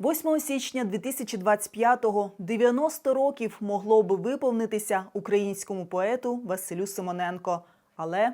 8 січня 2025-го 90 років могло би виповнитися українському поету Василю Симоненко. Але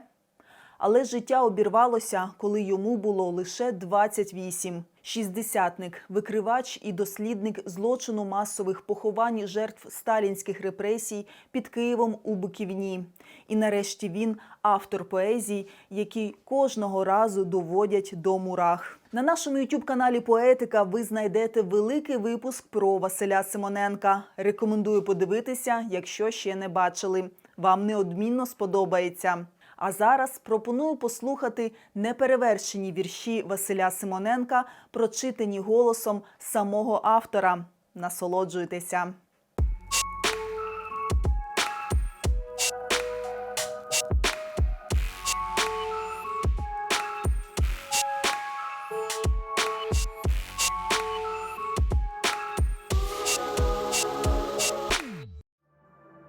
але життя обірвалося, коли йому було лише 28. Шістдесятник, викривач і дослідник злочину масових поховань жертв сталінських репресій під Києвом у Буківні. І нарешті він автор поезій, які кожного разу доводять до мурах. На нашому youtube каналі Поетика ви знайдете великий випуск про Василя Симоненка. Рекомендую подивитися, якщо ще не бачили. Вам неодмінно сподобається. А зараз пропоную послухати неперевершені вірші Василя Симоненка, прочитані голосом самого автора. Насолоджуйтеся.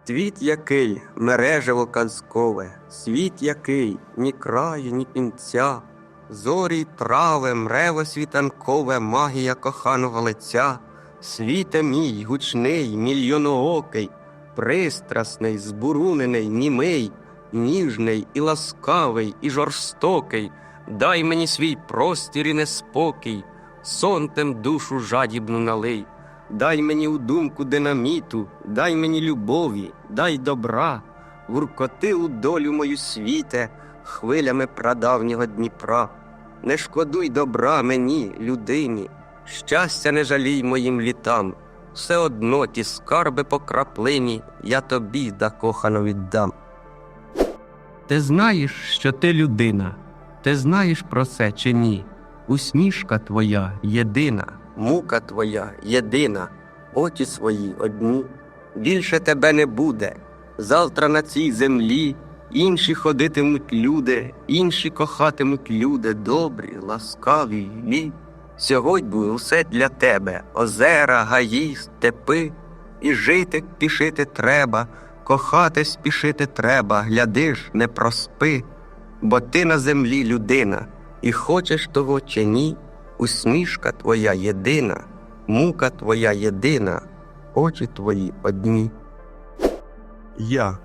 Світ який мережево казкове, світ який ні краю, ні кінця, зорі трави, мрево світанкове, магія коханого лиця, світе мій гучний, мільйоноокий, пристрасний, збурунений, німий, ніжний і ласкавий, і жорстокий, дай мені свій простір і неспокій, сонтем душу жадібну налий. Дай мені у думку динаміту, дай мені любові, дай добра, гуркоти у долю мою світе, хвилями прадавнього Дніпра. Не шкодуй добра мені, людині, щастя не жалій моїм літам. Все одно ті скарби по краплині я тобі закохано віддам. Ти знаєш, що ти людина, ти знаєш про це чи ні? Усмішка твоя єдина, мука твоя єдина, очі свої одні. Більше тебе не буде. Завтра на цій землі інші ходитимуть люди, інші кохатимуть люди, добрі, ласкаві, лі. Сьогодні усе для тебе озера, гаї, степи, і жити пішити треба, кохати спішити треба, глядиш, не проспи, бо ти на землі людина, і хочеш того чи ні, усмішка твоя єдина, мука твоя єдина, очі твої одні. Я.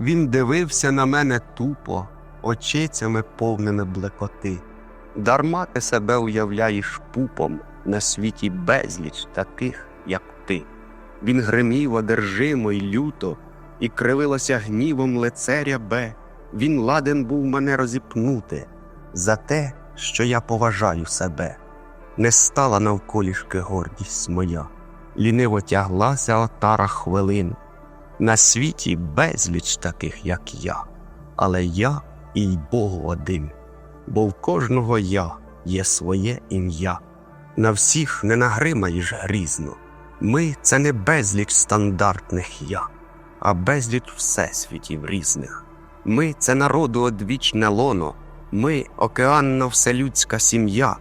Він дивився на мене тупо, очицями повними блекоти. Дарма ти себе уявляєш пупом на світі безліч таких, як ти. Він гримів одержимо й люто, і кривилося гнівом лице рябе. Він ладен був мене розіпнути за те, що я поважаю себе. Не стала навколішки гордість моя, ліниво тяглася отара хвилин. На світі безліч таких, як я, але я і й Богу один, бо в кожного я є своє ім'я. На всіх не нагримаєш грізно. Ми це не безліч стандартних я, а безліч всесвітів різних. Ми це народу одвічне лоно, ми океанно вселюдська сім'я,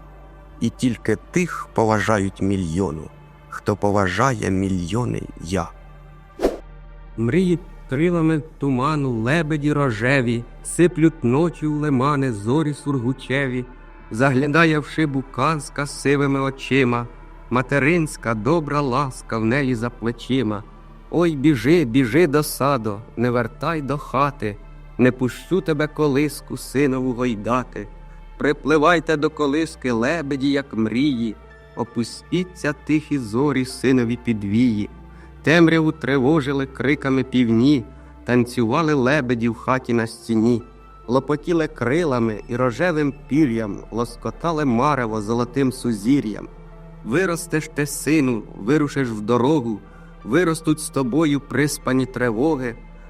і тільки тих поважають мільйону, хто поважає мільйони я. Мріють крилами туману лебеді рожеві, сиплють ночі у лимани зорі сургучеві, заглядає в шибу казка сивими очима, материнська добра ласка в неї за плечима. Ой, біжи, біжи до саду, не вертай до хати, не пущу тебе колиску, синову гойдати. Припливайте до колиски лебеді, як мрії, опустіться тихі зорі, синові підвії. Темряву тривожили криками півні, танцювали лебеді в хаті на стіні, лопотіли крилами і рожевим пір'ям, лоскотали марево золотим сузір'ям. Виростеш ти, сину, вирушиш в дорогу, виростуть з тобою приспані тривоги,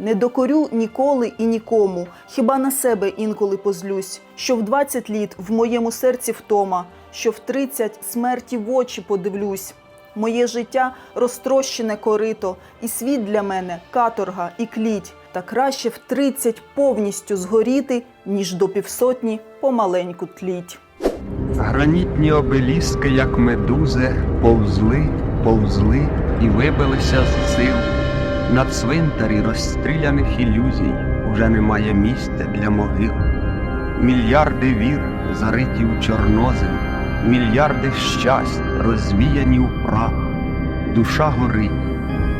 Не докорю ніколи і нікому, хіба на себе інколи позлюсь, що в 20 літ в моєму серці втома, що в 30 смерті в очі подивлюсь. Моє життя розтрощене корито, і світ для мене каторга і кліть. Та краще в 30 повністю згоріти, ніж до півсотні помаленьку тліть. Гранітні обеліски, як медузи, повзли, повзли і вибилися з сил. На цвинтарі розстріляних ілюзій уже немає місця для могил. Мільярди вір зариті у чорнозем, мільярди щасть розвіяні у прах. Душа горить,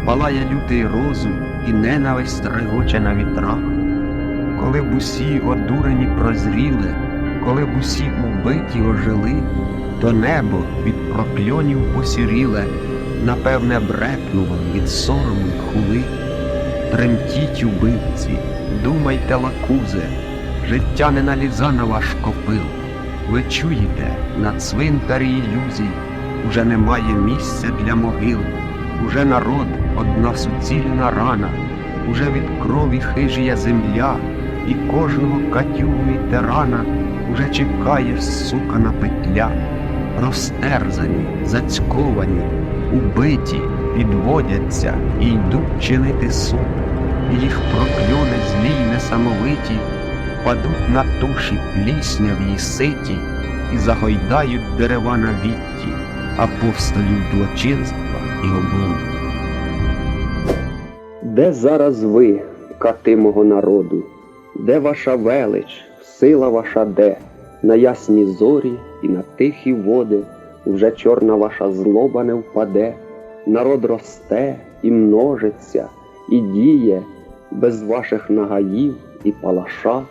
палає лютий розум і ненависть регоче на вітрах. Коли б усі одурені прозріли, коли б усі убиті ожили, то небо від прокльонів посіріле, напевне, брекнуло від сорому й хули. Тремтіть, убивці, думайте, лакузе, життя не наліза на ваш копил. Ви чуєте, на цвинтарі ілюзій уже немає місця для могил, уже народ одна суцільна рана, уже від крові хижія земля, і кожного катюгу тирана уже чекає сукана петля. Розтерзані, зацьковані, убиті, підводяться і йдуть чинити суд, їх прокльони злі й несамовиті падуть на туші плісняві ситі і загойдають дерева на вітті, апостолів злочинства і облом. Де зараз ви, кати мого народу? Де ваша велич, сила ваша де? На ясні зорі і на тихі води вже чорна ваша злоба не впаде. Народ росте і множиться, і діє без ваших нагаїв і палаша.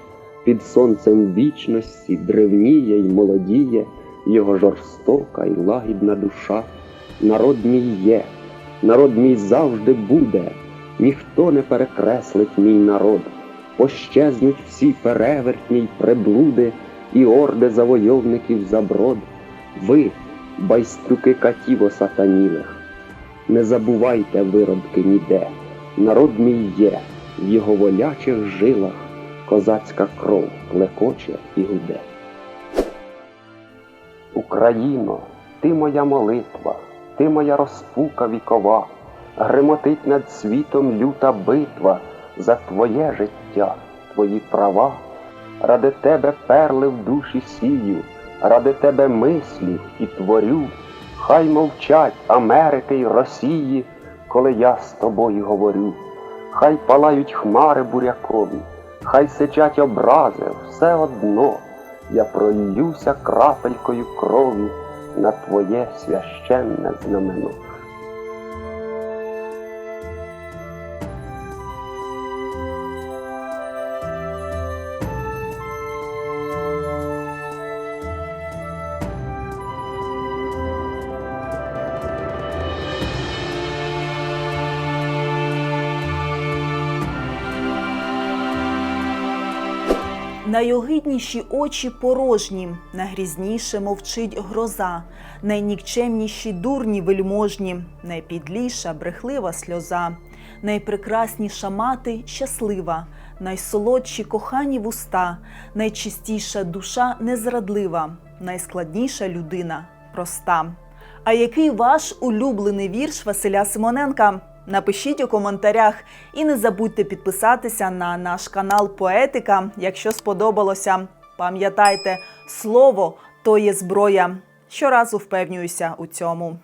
Під сонцем вічності древніє й молодіє його жорстока й лагідна душа. Народ мій є, народ мій завжди буде, ніхто не перекреслить мій народ. Пощезнуть всі перевертні й приблуди і орди завойовників заброд. Ви, байстрюки катів осатанілих, не забувайте виродки ніде. Народ мій є, в його волячих жилах козацька кров клекоче і гуде. Україно, ти моя молитва, ти моя розпука вікова, гремотить над світом люта битва за твоє життя, твої права. Ради тебе перли в душі сію, ради тебе мислі і творю. Хай мовчать Америки й Росії, коли я з тобою говорю. Хай палають хмари бурякові, хай сичать образи, все одно. Я пролюся крапелькою крові на твоє священне знамено. Найогидніші очі порожні, найгрізніше мовчить гроза, найнікчемніші дурні вельможні, найпідліша брехлива сльоза, найпрекрасніша мати щаслива, найсолодші кохані вуста, найчистіша душа незрадлива, найскладніша людина проста. А який ваш улюблений вірш Василя Симоненка? Напишіть у коментарях і не забудьте підписатися на наш канал Поетика, якщо сподобалося. Пам'ятайте, слово то є зброя. Щоразу впевнююся у цьому.